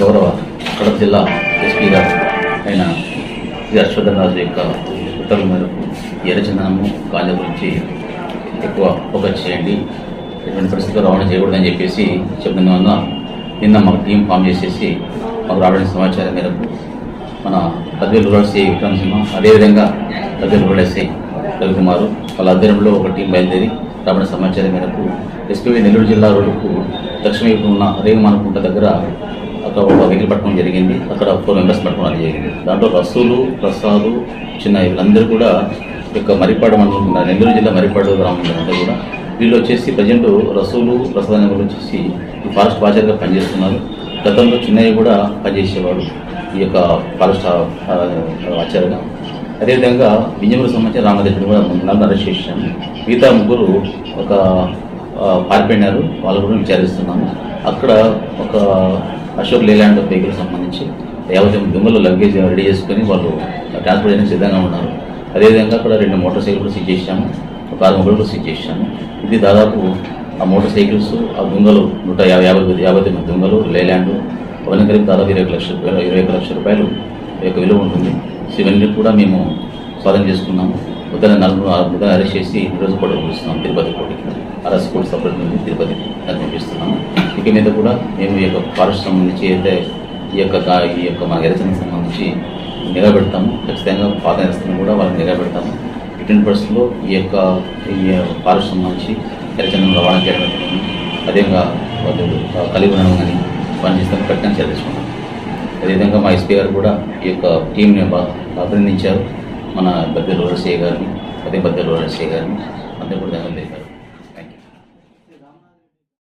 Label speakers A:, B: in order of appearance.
A: గౌరవ కడప జిల్లా ఎస్పీ గారు అయిన శ్రీ రాజు యొక్క ఉత్తర్వుల మేరకు ఎర్రచందనము కాళ్ళ గురించి ఎక్కువ ఫోకస్ చేయండి. ఎటువంటి పరిస్థితులు రవాణా చేయకూడదని చెప్పేసి చెప్పిన వల్ల నిన్న మాకు టీం ఫామ్ చేసేసి మాకు రావడానికి సమాచారం మేరకు మన పదివేలు రూరల్ సిఐ విక్రమ్ సింహ అదేవిధంగా పదివేలు రూరల్ ఎస్ఐ రవికుమారు వాళ్ళ ఆధ్వర్యంలో ఒక టీం బయలుదేరి రాబడిన సమాచారం మేరకు ఎస్పీవీ నెల్లూరు జిల్లా రోడ్డుకు దక్షిణ వైపు ఉన్న రేగుమానకుంట దగ్గర అక్కడ ఒక వెహికల్ పట్టడం జరిగింది. అక్కడ ఫోర్ మెంబర్స్ పట్టుకోవడం జరిగింది. దాంట్లో రసూలు ప్రసాదు చిన్న వీళ్ళందరూ కూడా ఈ యొక్క మరిపాడు మండలం నెల్లూరు జిల్లా మరిపాడు గ్రామం అంతా కూడా వీళ్ళు వచ్చేసి ప్రజెంట్ రసూలు ప్రసాద్ అనే వాళ్ళు వచ్చేసి ఈ ఫారెస్ట్ వాచర్గా పనిచేస్తున్నారు. గతంలో చిన్నయ్య కూడా పనిచేసేవాడు ఈ యొక్క ఫారెస్ట్ వాచర్గా. అదేవిధంగా బింజమూరు సంబంధించిన రామదేవుడు కూడా నన్ను అరెస్ట్ చేశాను మిగతా ముగ్గురు ఒక పారిపోయినారు. వాళ్ళు కూడా విచారిస్తున్నాము. అక్కడ ఒక అశోక్ లేలాండ్ వెహికల్ సంబంధించి యాభై తొమ్మిది లగేజ్ రెడీ చేసుకొని వాళ్ళు ట్రాన్స్పోర్ట్ చేయడానికి సిద్ధంగా ఉన్నారు. అదేవిధంగా అక్కడ రెండు మోటార్ సైకిల్ కూడా సీజ్ చేశాము. ఒక ఆరు మొబైల్ కూడా సీజ్ చేశాము. ఇది దాదాపు ఆ మోటార్ సైకిల్స్ ఆ దొంగలు నూట యాభై యాభై యాభై తొమ్మిది దొంగలు లేలాండ్ అవన్నీ కలిపి దాదాపు ఇరవై ఒక లక్షల రూపాయలు ఇరవై ఒక లక్షల రూపాయలు యొక్క విలువ ఉంటుంది. సో ఇవన్నీ కూడా మేము స్వాధీనం చేసుకున్నాము. ఉదయం నలుగురు ఉదయం అరెస్ట్ చేసి ఈరోజు కూడా పిలుస్తున్నాం తిరుపతి కోటికి అరెస్ట్ కూడా సపరేట్ ఉంది తిరుపతి ఇక మీద కూడా మేము ఈ యొక్క ఫారెస్ట్ సంబంధించి అయితే ఈ యొక్క ఈ యొక్క మా ఎరచనకు సంబంధించి నిలబెడతాము. ఖచ్చితంగా పాత ఎరచన కూడా వాళ్ళకి నిలబెడతాము. పెడతాము పర్సెంట్లో పరిస్థితుల్లో ఈ యొక్క ఈ ఫారెస్ట్ సంబంధించి ఎరచనం రవాణా చేయడం అదేవిధంగా వాళ్ళు కలిగి ఉండడం కానీ పని చేస్తాం కఠినంగా చర్య అదేవిధంగా మా ఎస్పీ గారు కూడా ఈ యొక్క టీంని అభినందించారు. మన బద్దెల రోరసే గారిని అదే బద్దెల రోరసే గారిని అందరూ కూడా ధన్యవాదాలు